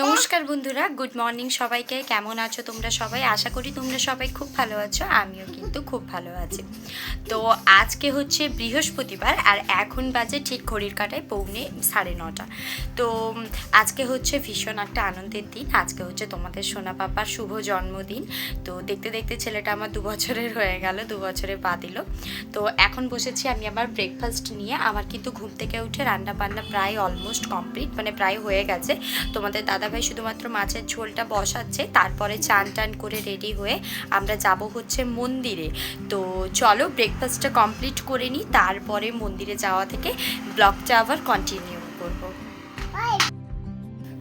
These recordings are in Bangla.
নমস্কার বন্ধুরা গুড মর্নিং সবাইকে। কেমন আছো তোমরা সবাই? আশা করি তোমরা সবাই খুব ভালো আছো, আমিও কিন্তু খুব ভালো আছি। তো আজকে হচ্ছে বৃহস্পতিবার আর এখন বাজে ঠিক ঘড়ির কাটায় পৌনে সাড়ে নটা। তো আজকে হচ্ছে ভীষণ একটা আনন্দের দিন। আজকে হচ্ছে তোমাদের সোনা পাপার শুভ জন্মদিন। তো দেখতে দেখতে ছেলেটা আমার দু বছরের হয়ে গেল, দু বছরে পা দিল। তো এখন বসেছি আমি আমার ব্রেকফাস্ট নিয়ে। আমার কিন্তু ঘুম থেকে উঠে রান্না বান্না প্রায় অলমোস্ট কমপ্লিট মানে প্রায় হয়ে গেছে। তোমাদের দাদাভাই শুধুমাত্র মাছের ঝোলটা বসাচ্ছে, তারপরে চান টান করে রেডি হয়ে আমরা যাব হচ্ছে মন্দিরে। তো চলো ব্রেকফাস্টটা কমপ্লিট করে নিই, তারপরে মন্দিরে যাওয়া থেকে ব্লগটা আবার কন্টিনিউ করব।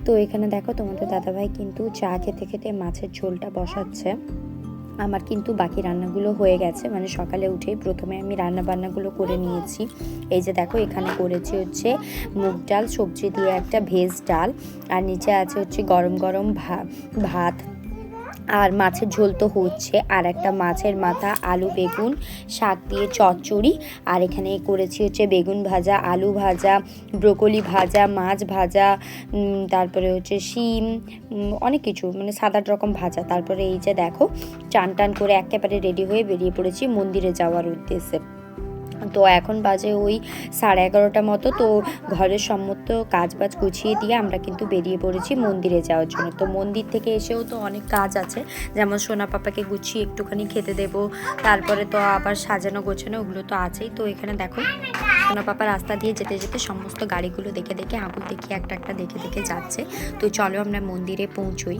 তো এখানে দেখো তোমাদের দাদাভাই কিন্তু চা খেতে খেতে মাছের ঝোলটা বসাচ্ছে। আমার কিন্তু বাকি রান্নাগুলো হয়ে গেছে। মানে সকালে উঠেই প্রথমে আমি রান্না বান্নাগুলো করে নিয়েছি। এই যে দেখো, এখানে করেছি হচ্ছে মুগ ডাল, সবজি দিয়ে একটা ভেজ ডাল, আর নিচে আছে হচ্ছে গরম গরম ভাত আর মাছের ঝোল তো হচ্ছে। আর একটা মাছের মাথা, আলু, বেগুন, শাক দিয়ে চচ্চড়ি। আর এখানে করেছি হচ্ছে বেগুন ভাজা, আলু ভাজা, ব্রোকলি ভাজা, মাছ ভাজা তারপরে হচ্ছে শিম অনেক কিছু। মানে সাত আট রকম ভাজা। তারপরে এই যে দেখো চান টান করে একেবারে রেডি হয়ে বেরিয়ে পড়েছি মন্দিরে যাওয়ার উদ্দেশ্যে। তো এখন বাজে ওই সাড়ে এগারোটা মতো। তো ঘরের সমস্ত কাজ বাজ গুছিয়ে দিয়ে আমরা কিন্তু বেরিয়ে পড়েছি মন্দিরে যাওয়ার জন্য। তো মন্দির থেকে এসেও তো অনেক কাজ আছে। যেমন সোনা পাপাকে গুছিয়ে একটুখানি খেতে দেবো, তারপরে তো আবার সাজানো গোছানো ওগুলো তো আছেই। তো এখানে দেখো, সোনা পাপা রাস্তা দিয়ে যেতে যেতে সমস্ত গাড়িগুলো দেখে দেখে, আঙুল দেখে একটা একটা দেখে দেখে যাচ্ছে। তো চলো আমরা মন্দিরে পৌঁছই।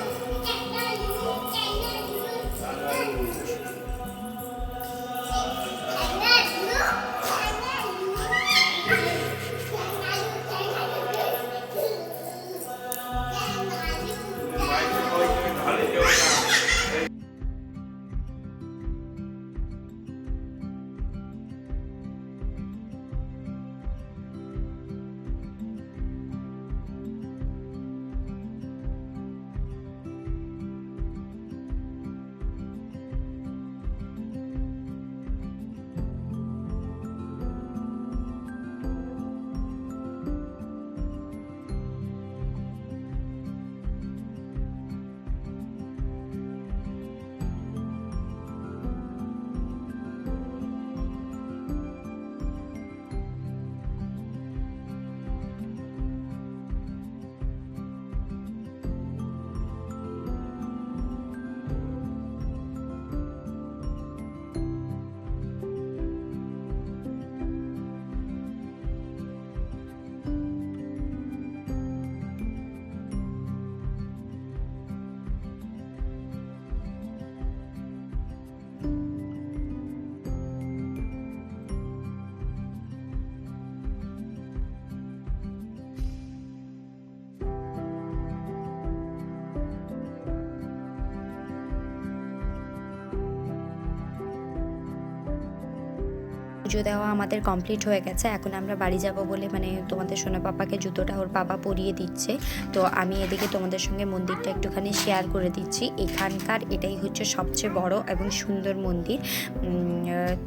পুজো দেওয়া আমাদের কমপ্লিট হয়ে গেছে। এখন আমরা বাড়ি যাব বলে মানে তোমাদের সোনা পাপাকে জুতোটা ওর বাবা পরিয়ে দিচ্ছে। তো আমি এদিকে তোমাদের সঙ্গে মন্দিরটা একটুখানি শেয়ার করে দিচ্ছি। এখানকার এটাই হচ্ছে সবচেয়ে বড় এবং সুন্দর মন্দির।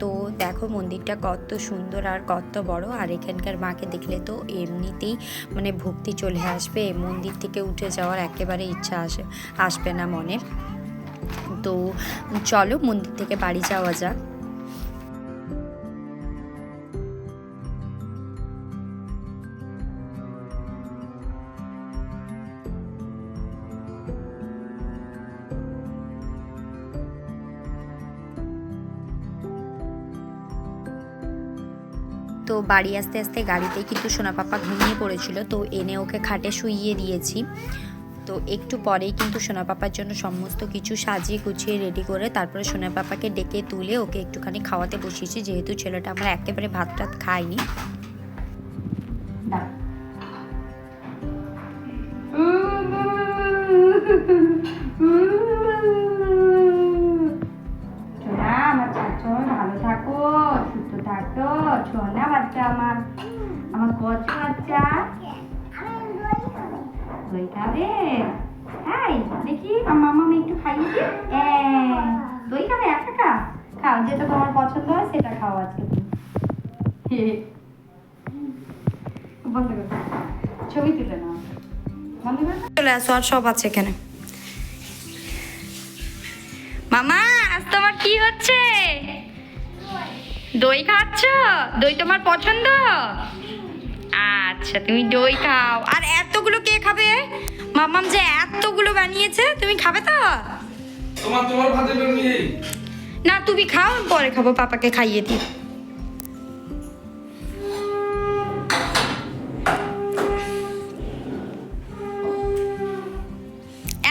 তো দেখো মন্দিরটা কত সুন্দর আর কত বড়। আর এখানকার মাকে দেখলে তো এমনিতেই মানে ভক্তি চলে আসবে। মন্দির থেকে উঠে যাওয়ার একেবারে ইচ্ছা আসে, আসবে না মনে তো চলো মন্দির থেকে বাড়ি যাওয়া যাক। তো বাড়ি আসতে আসতে গাড়িতে কিন্তু সোনা পাপা ঘুমিয়ে পড়েছিল, তো এনে ওকে খাটে শুইয়ে দিয়েছি। তো একটু পরেই কিন্তু সোনা পাপার জন্য সমস্ত কিছু সাজিয়ে গুছিয়ে রেডি করে তারপরে সোনা পাপাকে ডেকে তুলে ওকে একটুখানি খাওয়াতে বসিয়েছি, যেহেতু ছেলেটা আমরা একেবারে ভাত টাত খাইনি বাচ্চা, আমার আমার বাচ্চা? দই খাবে হ্যাঁ দেখি, আমার মামা একটু হ্যাঁ দই খাবে খাও, যেটা তোমার পছন্দ হয়, সেটা খাও আজকে ছবি তুলে চলে আসো, আর সব আছে এখানে। মামা, আজ তোমার কি হচ্ছে? দই খাচ্ছ? দই তোমার পছন্দ? আচ্ছা তুমি দই খাও। আর এতগুলো কে খাবে? মামাম যে এতগুলো বানিয়েছে তুমি খাবে তো? তোমার তোমার ভাতে না তুমি খাও পরে খাব পাপাকে খাইয়ে দিই।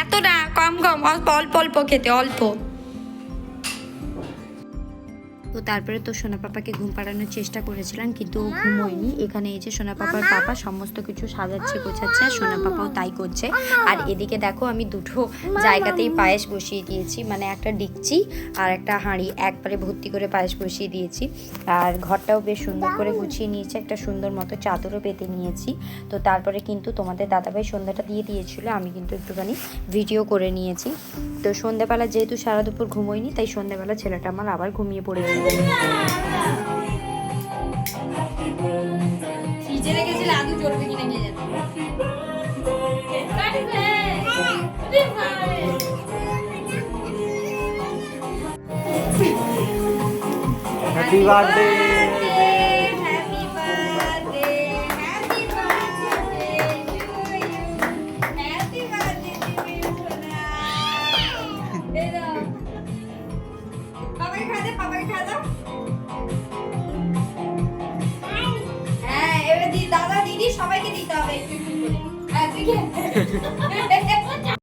এত না কম কম অল্প অল্প অল্প খেতে অল্প। তো তারপরে তো সোনা পাপাকে ঘুম পাড়ানোর চেষ্টা করেছিলাম কিন্তু ও ঘুমোয়নি। এখানে এই যে সোনা পাপার পাপা সমস্ত কিছু সাজাচ্ছে গোছাচ্ছে আর সোনা পাপাও তাই করছে। আর এদিকে দেখো আমি দুটো জায়গাতেই পায়েস বসিয়ে দিয়েছি মানে একটা ডিকচি আর একটা হাঁড়ি একবারে ভর্তি করে পায়েস বসিয়ে দিয়েছি। আর ঘরটাও বেশ সুন্দর করে গুছিয়ে নিয়েছি একটা সুন্দর মতো চাদরও পেতে নিয়েছি। তো তারপরে কিন্তু তোমাদের দাদাভাই সন্ধ্যাটা দিয়ে দিয়েছিল আমি কিন্তু একটুখানি ভিডিও করে নিয়েছি। তো সন্ধ্যাবেলা যেহেতু সারা দুপুর ঘুমোয়নি তাই সন্ধ্যাবেলা ছেলেটা আমার আবার ঘুমিয়ে পড়েছে। ফ্রিজে রেখেছিলে আদু চলবে কিনা কে জানে হ্যাপি えっ?